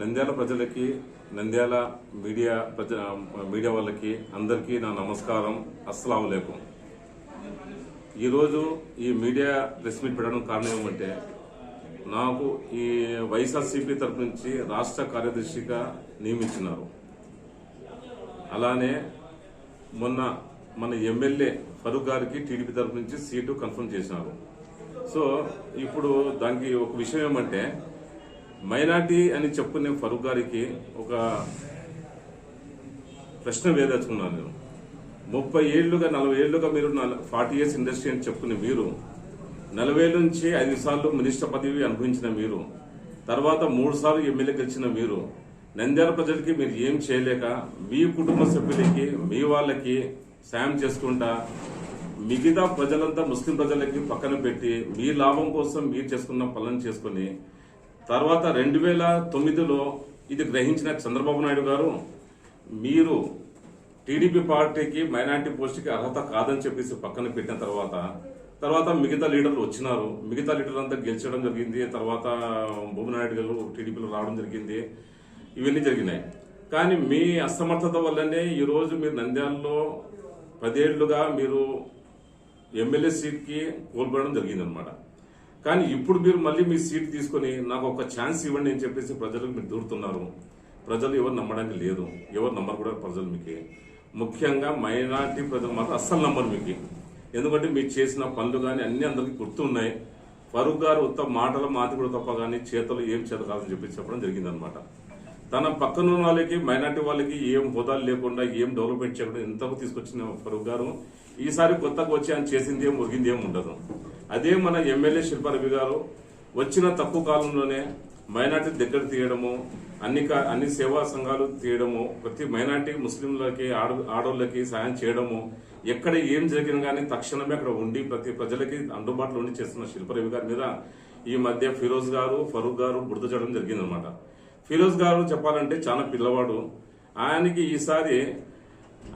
నంద్యాల ప్రజలకి నంద్యాల మీడియా ప్రజ మీడియా వాళ్ళకి అందరికీ నా నమస్కారం. అస్సలం లేకు ఈరోజు ఈ మీడియా ప్రెస్ మీట్ పెట్టడం కారణం ఏమంటే నాకు ఈ వైఎస్ఆర్సీపీ తరఫు నుంచి రాష్ట్ర కార్యదర్శిగా నియమించినారు. అలానే మొన్న మన ఎమ్మెల్యే ఫరూక్ గారికి టీడీపీ తరఫు నుంచి సీటు కన్ఫర్మ్ చేసినారు. సో ఇప్పుడు దానికి ఒక విషయం ఏమంటే మైనార్టీ అని చెప్పుకునే ఫరూక్ గారికి ఒక ప్రశ్న వేదలుచుకున్నాను నేను. ముప్పై ఏళ్ళుగా నలభై ఏళ్ళుగా మీరు ఫార్టీ ఇయర్స్ ఇండస్ట్రీ అని చెప్పుకునే మీరు నలభై ఏళ్ళ నుంచి ఐదు సార్లు మినిస్టర్ పదవి అనుభవించిన మీరు తర్వాత మూడు సార్లు ఎమ్మెల్యే గెలిచిన మీరు నంద్యాల ప్రజలకి మీరు ఏం చేయలేక మీ కుటుంబ సభ్యులకి మీ వాళ్ళకి సాయం చేసుకుంటా మిగతా ప్రజలంతా ముస్లిం ప్రజలకి పక్కన పెట్టి మీ లాభం కోసం మీరు చేసుకున్న పనులను చేసుకుని తర్వాత రెండు వేల తొమ్మిదిలో ఇది గ్రహించిన చంద్రబాబు నాయుడు గారు మీరు టీడీపీ పార్టీకి మైనార్టీ పోస్ట్కి అర్హత కాదని చెప్పేసి పక్కన పెట్టిన తర్వాత తర్వాత మిగతా లీడర్లు వచ్చినారు. మిగతా లీడర్లు అంతా గెలిచడం జరిగింది. తర్వాత భూమినాయుడు గారు టీడీపీలో రావడం జరిగింది. ఇవన్నీ జరిగినాయి. కానీ మీ అసమర్థత వల్లనే ఈరోజు మీరు నంద్యాలలో పదేళ్ళుగా మీరు ఎమ్మెల్యే సీట్కి కోల్పోవడం జరిగిందనమాట కానీ ఇప్పుడు మీరు మళ్ళీ మీ సీట్ తీసుకొని నాకు ఒక ఛాన్స్ ఇవ్వండి అని చెప్పేసి ప్రజలకు మీరు దూరుతున్నారు. ప్రజలు ఎవరు నమ్మడానికి లేదు. ఎవరు నమ్మరు కూడా ప్రజలు మీకు. ముఖ్యంగా మైనార్టీ ప్రజలు మాత్రం అస్సలు నమ్మరు మీకు. ఎందుకంటే మీరు చేసిన పనులు కానీ అన్ని అందరికీ గుర్తున్నాయి. ఫరూక్ గారు ఉత్త మాటల మాతి కూడా తప్ప కానీ చేతలు ఏం చేత కాదని చెప్పి చెప్పడం జరిగిందనమాట తన పక్కన ఉన్న వాళ్ళకి మైనార్టీ వాళ్ళకి ఏం హోదాలు లేకుండా ఏం డెవలప్మెంట్ చేయకుండా ఎంతకు తీసుకొచ్చిన ఫరూక్ గారు ఈసారి కొత్తగా వచ్చి ఆయన చేసింది ఏం మురిగింది ఏం ఉండదు. అదే మన ఎమ్మెల్యే శిల్పారవి గారు వచ్చిన తక్కువ కాలంలోనే మైనార్టీ దగ్గర తీయడము అన్ని కా- అన్ని సేవా సంఘాలు తీయడము ప్రతి మైనార్టీ ముస్లింలకి ఆడ ఆడోళ్ళకి సాయం చేయడము ఎక్కడ ఏం జరిగినా కానీ తక్షణమే అక్కడ ఉండి ప్రతి ప్రజలకి అందుబాటులో ఉండి చేస్తున్న శిల్పరవి గారి మీద ఈ మధ్య ఫిరోజ్ గారు ఫరూక్ గారు బురద చేయడం జరిగిందనమాట ఫిరోజ్ గారు చెప్పాలంటే చాలా పిల్లవాడు. ఆయనకి ఈసారి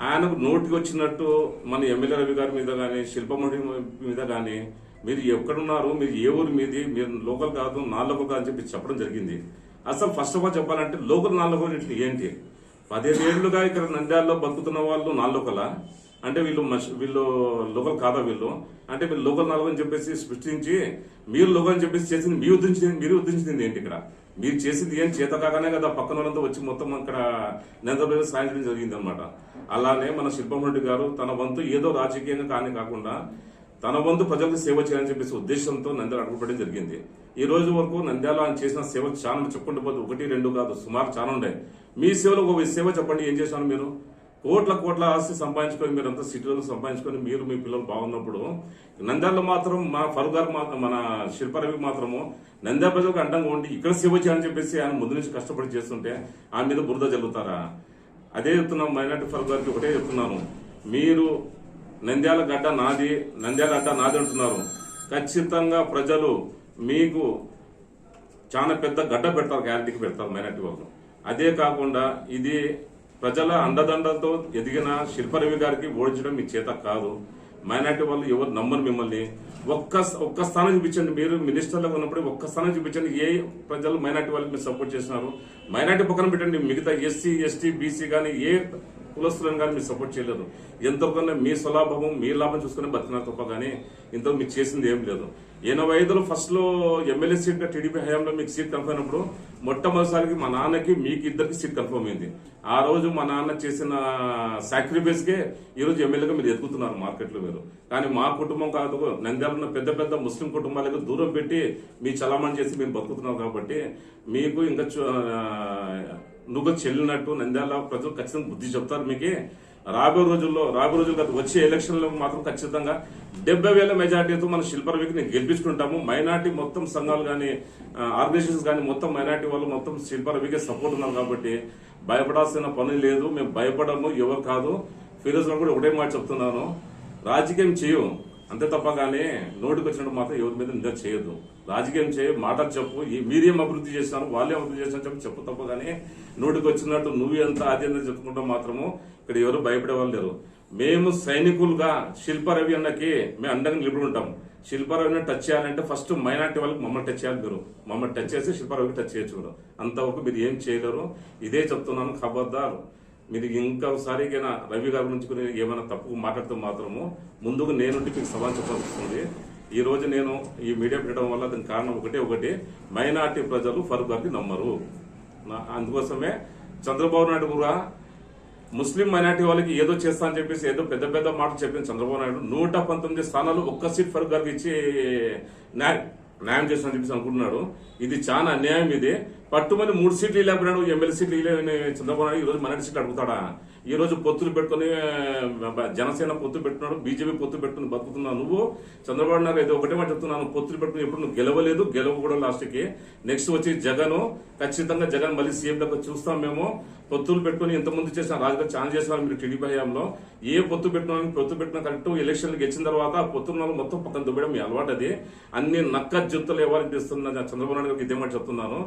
ఆయనకు నోటికి వచ్చినట్టు మన ఎమ్మెల్యే రవి గారి మీద కానీ శిల్పమణి మీద కానీ మీరు ఎక్కడున్నారు మీరు ఏ ఊరు మీది మీరు లోకల్ కాదు నా లోకల్ కాదు అని చెప్పి చెప్పడం జరిగింది. అసలు ఫస్ట్ ఆఫ్ ఆల్ చెప్పాలంటే లోకల్ నా లోకల్ ఇట్లా ఏంటి? ఏళ్ళుగా ఇక్కడ నంద్యాలలో బతుకుతున్న వాళ్ళు నా లోకలా అంటే వీళ్ళు మష్- వీళ్ళు లోకల్ కాదా వీళ్ళు? అంటే మీరు లోకల్ నాలుగు అని చెప్పేసి సృష్టించి మీరు లోకల్ అని చెప్పేసి చేసింది మీ ఉద్దేశించింది మీరు ఉద్దేశించింది ఏంటి ఇక్కడ? మీరు చేసింది ఏం చేత కాగానే కదా పక్కన వాళ్ళంతా వచ్చి మొత్తం ఇక్కడ నేతలు సాయంత్రం జరిగింది అనమాట అలానే మన శిల్పమరెడ్డి గారు తన వంతు ఏదో రాజకీయంగా కానీ కాకుండా తన వంతు ప్రజలకు సేవ చేయాలని చెప్పేసి ఉద్దేశంతో నంద్యాల అడుగుపడడం జరిగింది. ఈ రోజు వరకు నంద్యాల ఆయన చేసిన సేవ చాలా చెప్పుకుంటూ పోతే ఒకటి రెండు కాదు సుమారు చాలా ఉన్నాయి. మీ సేవలో ఒక సేవ చెప్పండి ఏం చేశాను మీరు? కోట్ల కోట్ల ఆస్తి సంపాదించుకొని మీరు అంతా సిటీలో సంపాదించుకొని మీరు మీ పిల్లలు బాగున్నప్పుడు నంద్యాలలో మాత్రం మా ఫరూక్ గారు మాత్రం మన శిల్పారవి మాత్రము నంద్యాల ప్రజలకు అండంగా ఉండి ఇక్కడ సేవ చేయాలని చెప్పేసి ఆయన ముందు నుంచి కష్టపడి చేస్తుంటే ఆ మీద బురద జరుగుతారా అదే చెప్తున్నాం మైనార్టీ ఫరూక్ గారికి ఒకటే చెప్తున్నాను. మీరు నంద్యాల గడ్డ నాది నంద్యాల గడ్డ నాది అంటున్నారు. ఖచ్చితంగా ప్రజలు మీకు చాలా పెద్ద గడ్డ పెడతారు గ్యారంటీకి పెడతారు మైనార్టీ వాళ్ళు అదే కాకుండా ఇది ప్రజల అండదండలతో ఎదిగిన శిల్పరవి గారికి ఓడించడం మీ చేత కాదు. మైనార్టీ వాళ్ళు ఎవరు నమ్మరు మిమ్మల్ని. ఒక్క ఒక్క స్థానం చూపించండి. మీరు మినిస్టర్లో ఉన్నప్పుడు ఒక్క స్థానం చూపించండి. ఏ ప్రజలు మైనార్టీ వాళ్ళకి మీరు సపోర్ట్ చేసినారు మైనార్టీ పక్కన పెట్టండి. మిగతా ఎస్సీ ఎస్టీ బీసీ కానీ ఏ కులస్తులను కానీ మీరు సపోర్ట్ చేయలేదు. ఎంతకన్నా మీ స్వలాభం మీ లాభం చూసుకుని బతికినారు తప్ప కానీ ఇంత మీరు చేసింది ఏం లేదు. ఎనభై ఐదులో ఫస్ట్లో ఎమ్మెల్యే సీట్గా టీడీపీ హయాంలో మీకు సీట్ కన్ఫర్మ్ అయినప్పుడు మొట్టమొదటిసారికి మా నాన్నకి మీకు ఇద్దరికి సీట్ కన్ఫర్మ్ అయింది. ఆ రోజు మా నాన్న చేసిన సాక్రిఫైస్కే ఈరోజు ఈ రోజు ఎమ్మెల్యేగా మీరు ఎదుగుతున్నారు మార్కెట్లో మీరు కానీ మా కుటుంబం కాదు నంద్యాల పెద్ద పెద్ద ముస్లిం కుటుంబాలకు దూరం పెట్టి మీ చలామణి చేసి మీరు బతుకుతున్నారు కాబట్టి మీకు ఇంకా నువ్వు చెల్లినట్టు నంద్యాల ప్రజలు ఖచ్చితంగా బుద్ధి చెప్తారు. మీకు రాబోయే రోజుల్లో రాబోయే రోజుల్లో కాదు, వచ్చే ఎలక్షన్లో మాత్రం ఖచ్చితంగా డెబ్బై వేల మెజార్టీతో మన శిల్పరవికి గెలిపించుకుంటాము. మైనార్టీ మొత్తం సంఘాలు కానీ ఆర్గనైజేషన్స్ కానీ మొత్తం మైనార్టీ వాళ్ళు మొత్తం శిల్పరవికే సపోర్ట్ ఉన్నారు కాబట్టి భయపడాల్సిన పని లేదు. మేము భయపడము ఎవరు కాదు. ఫిరోజ్ కూడా ఒకటే మాట చెప్తున్నాను. రాజకీయం చేయము అంతే తప్ప కానీ నోటికి వచ్చినట్టు మాత్రం ఎవరి మీద నిజ చేయొద్దు. రాజకీయం చేయ మాటలు చెప్పు. ఈ మీరేం అభివృద్ధి చేసినారు వాళ్ళే అభివృద్ధి చేసినారు చెప్పి చెప్పు తప్ప కానీ నోటికి వచ్చినట్టు నువ్వు ఎంత అది ఎంత చెప్పుకుంటా మాత్రము ఇక్కడ ఎవరు భయపడే వాళ్ళు లేరు. మేము సైనికులుగా శిల్పరవి అన్నకి మేము అండగా నిలబడి ఉంటాం. శిల్పారావుని టచ్ చేయాలంటే ఫస్ట్ మైనార్టీ వాళ్ళకి మమ్మల్ని టచ్ చేయాలి మీరు. మమ్మల్ని టచ్ చేసి శిల్పారావుకి టచ్ చేయొచ్చు మీరు. అంతవరకు మీరు ఏం చేయలేరు. ఇదే చెప్తున్నాను ఖబర్దారు. మీరు ఇంకా ఒకసారికైనా రవి గారి గురించి కూడా ఏమైనా తప్పు మాట్లాడితే మాత్రము ముందుకు నేనుండి మీకు సవాల్ చెప్పాల్సి వస్తుంది ఈ రోజు నేను ఈ మీడియా పెట్టడం వల్ల దానికి కారణం ఒకటే ఒకటి మైనార్టీ ప్రజలు ఫరూక్ గారిని నమ్మరు. నా- అందుకోసమే చంద్రబాబు నాయుడు కూడా ముస్లిం మైనార్టీ వాళ్ళకి ఏదో చేస్తా అని చెప్పేసి ఏదో పెద్ద పెద్ద మాటలు చెప్పింది చంద్రబాబు నాయుడు నూట పంతొమ్మిది స్థానాలు ఒక్క సీట్ ఫరూక్ గారికి ఇచ్చి న్యాయం న్యాయం చెప్పేసి అనుకుంటున్నాడు. ఇది చాలా అన్యాయం ఇది. పట్టుమని మూడు సీట్లు లేకపోయినాడు ఎమ్మెల్యే సీట్లు ఇవ్వలేని చంద్రబాబు నాయుడు ఈ రోజు మైనార్టీ సీట్లు అడుగుతాడా? ఈ రోజు పొత్తులు పెట్టుకుని జనసేన పొత్తు పెట్టున్నాడు బీజేపీ పొత్తు పెట్టుకుని బతుకుతున్నావు నువ్వు. చంద్రబాబు నాయుడు ఏదో ఒకటే మాట చెప్తున్నాను పొత్తులు పెట్టుకుని ఎప్పుడు నువ్వు గెలవలేదు గెలవ కూడా లాస్ట్కి. నెక్స్ట్ వచ్చి జగన్ ఖచ్చితంగా జగన్ మళ్ళీ సీఎం దగ్గర చూస్తాం మేము. పొత్తులు పెట్టుకుని ఇంతకుముందు చేసిన రాజకీయ ఛాన్స్ చేసిన మీరు టీడీపీ హయాంలో. ఏ పొత్తు పెట్టినా పొత్తు పెట్టిన కరెక్ట్ ఎలక్షన్లు గెలిచిన తర్వాత ఆ పొత్తున్న మొత్తం పక్కన దుబ్బడం మీ అలవాటు అది. అన్ని నక్క జుత్తులు ఎవరికి ఇస్తున్న చంద్రబాబు నాయుడు గారికి ఇదే చెప్తున్నాను.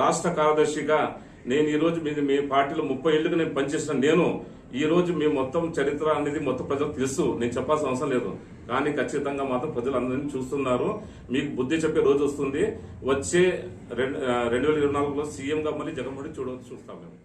రాష్ట్ర రాష్ట్ర కార్యదర్శిగా నేను ఈ రోజు మీ మీ పార్టీలో ముప్పై ఏళ్ళుగా నేను పనిచేసిన నేను ఈ రోజు మీ మొత్తం చరిత్ర అనేది మొత్తం ప్రజలకు తెలుసు. నేను చెప్పాల్సిన అవసరం లేదు. కానీ ఖచ్చితంగా మాత్రం ప్రజలు అందరినీ చూస్తున్నారు. మీకు బుద్ధి చెప్పే రోజు వస్తుంది. వచ్చే రెండు రెండు వేల ఇరవై నాలుగులో సీఎంగా మళ్ళీ జగన్మోహన్ చూడవచ్చు చూస్తాం మేము.